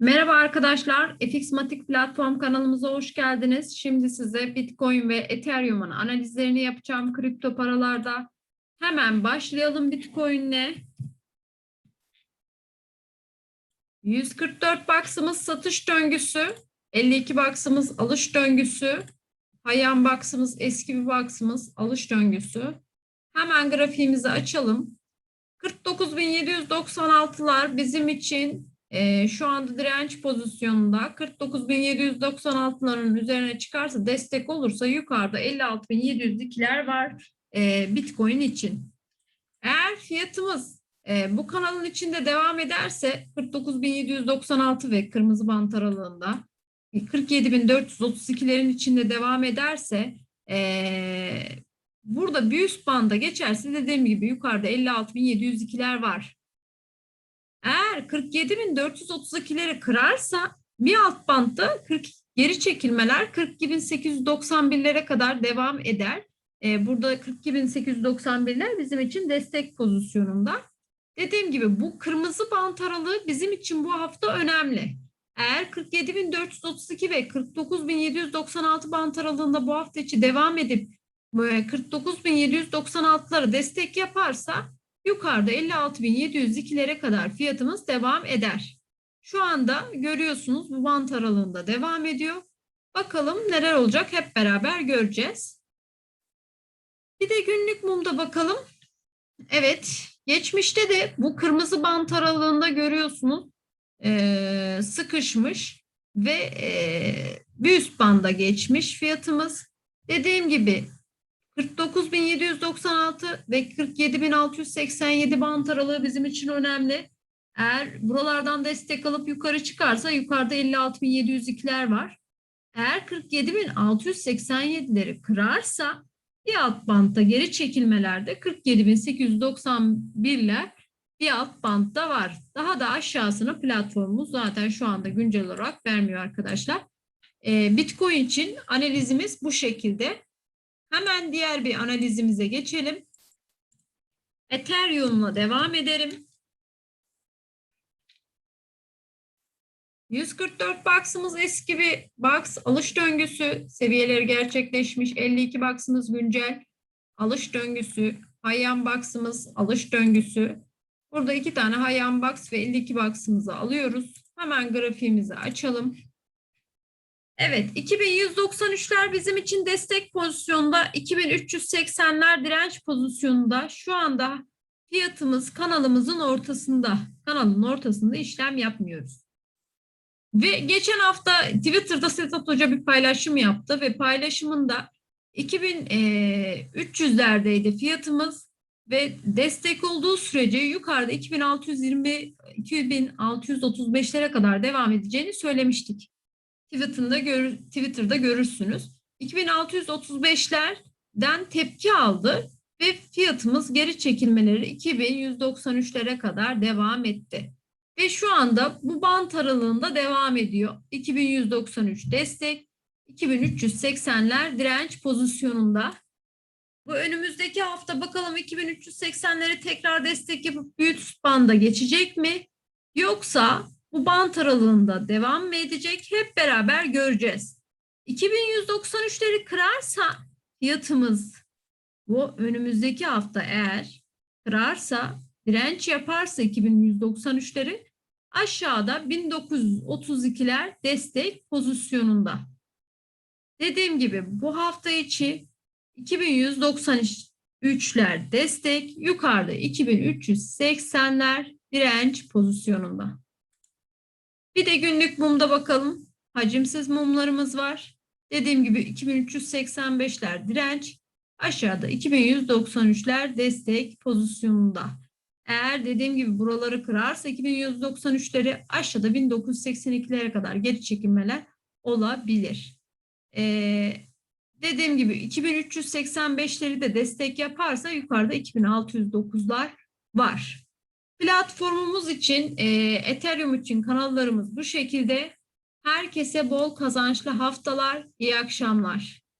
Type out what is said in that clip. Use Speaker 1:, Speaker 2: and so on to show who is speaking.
Speaker 1: Merhaba arkadaşlar, FXmatic platform kanalımıza hoş geldiniz. Şimdi size Bitcoin ve Ethereum'un analizlerini yapacağım kripto paralarda. Hemen başlayalım Bitcoin'le. 144 baksımız satış döngüsü, 52 baksımız alış döngüsü, Hayan baksımız eski bir baksımız alış döngüsü. Hemen grafiğimizi açalım. 49.796'lar bizim için ee, şu anda direnç pozisyonunda 49.796'ların üzerine çıkarsa destek olursa yukarıda 56.702'ler var e, Bitcoin için. Eğer fiyatımız e, bu kanalın içinde devam ederse 49.796 ve kırmızı bant aralığında 47.432'lerin içinde devam ederse e, burada bir üst banda geçerse dediğim gibi yukarıda 56.702'ler var. Eğer 47.432'leri kırarsa bir alt bantta 40 geri çekilmeler 42.891'lere kadar devam eder. Ee, burada 42.891'ler bizim için destek pozisyonunda. Dediğim gibi bu kırmızı bant aralığı bizim için bu hafta önemli. Eğer 47.432 ve 49.796 bant aralığında bu hafta içi devam edip 49.796'lara destek yaparsa Yukarıda 56.702'lere kadar fiyatımız devam eder. Şu anda görüyorsunuz bu bant aralığında devam ediyor. Bakalım neler olacak hep beraber göreceğiz. Bir de günlük mumda bakalım. Evet geçmişte de bu kırmızı bant aralığında görüyorsunuz ee, sıkışmış ve ee, bir üst banda geçmiş fiyatımız. Dediğim gibi 49.796 ve 47.687 bant aralığı bizim için önemli. Eğer buralardan destek alıp yukarı çıkarsa yukarıda 56.702'ler var. Eğer 47.687'leri kırarsa bir alt bantta geri çekilmelerde 47.891'ler bir alt bantta var. Daha da aşağısına platformumuz zaten şu anda güncel olarak vermiyor arkadaşlar. Bitcoin için analizimiz bu şekilde. Hemen diğer bir analizimize geçelim. Ethereum'la devam ederim. 144 box'ımız eski bir box alış döngüsü seviyeleri gerçekleşmiş. 52 box'ımız güncel alış döngüsü. Hayan box'ımız alış döngüsü. Burada iki tane Hayan box ve 52 box'ımızı alıyoruz. Hemen grafiğimizi açalım. Evet 2193'ler bizim için destek pozisyonda 2380'ler direnç pozisyonunda şu anda fiyatımız kanalımızın ortasında kanalın ortasında işlem yapmıyoruz. Ve geçen hafta Twitter'da Sedat Hoca bir paylaşım yaptı ve paylaşımında 2300'lerdeydi fiyatımız ve destek olduğu sürece yukarıda 2620 2635'lere kadar devam edeceğini söylemiştik. Twitter'da, gör, Twitter'da görürsünüz. 2635'lerden tepki aldı ve fiyatımız geri çekilmeleri 2193'lere kadar devam etti. Ve şu anda bu bant aralığında devam ediyor. 2193 destek, 2380'ler direnç pozisyonunda. Bu önümüzdeki hafta bakalım 2380'leri tekrar destek yapıp büyük banda geçecek mi? Yoksa bu bant aralığında devam mı edecek? Hep beraber göreceğiz. 2193'leri kırarsa fiyatımız bu önümüzdeki hafta eğer kırarsa direnç yaparsa 2193'leri aşağıda 1932'ler destek pozisyonunda. Dediğim gibi bu hafta içi 2193'ler destek, yukarıda 2380'ler direnç pozisyonunda. Bir de günlük mumda bakalım. Hacimsiz mumlarımız var. Dediğim gibi 2385'ler direnç, aşağıda 2193'ler destek pozisyonunda. Eğer dediğim gibi buraları kırarsa 2193'leri aşağıda 1982'lere kadar geri çekilmeler olabilir. Ee, dediğim gibi 2385'leri de destek yaparsa yukarıda 2609'lar var. Platformumuz için, e, Ethereum için kanallarımız bu şekilde. Herkese bol kazançlı haftalar, iyi akşamlar.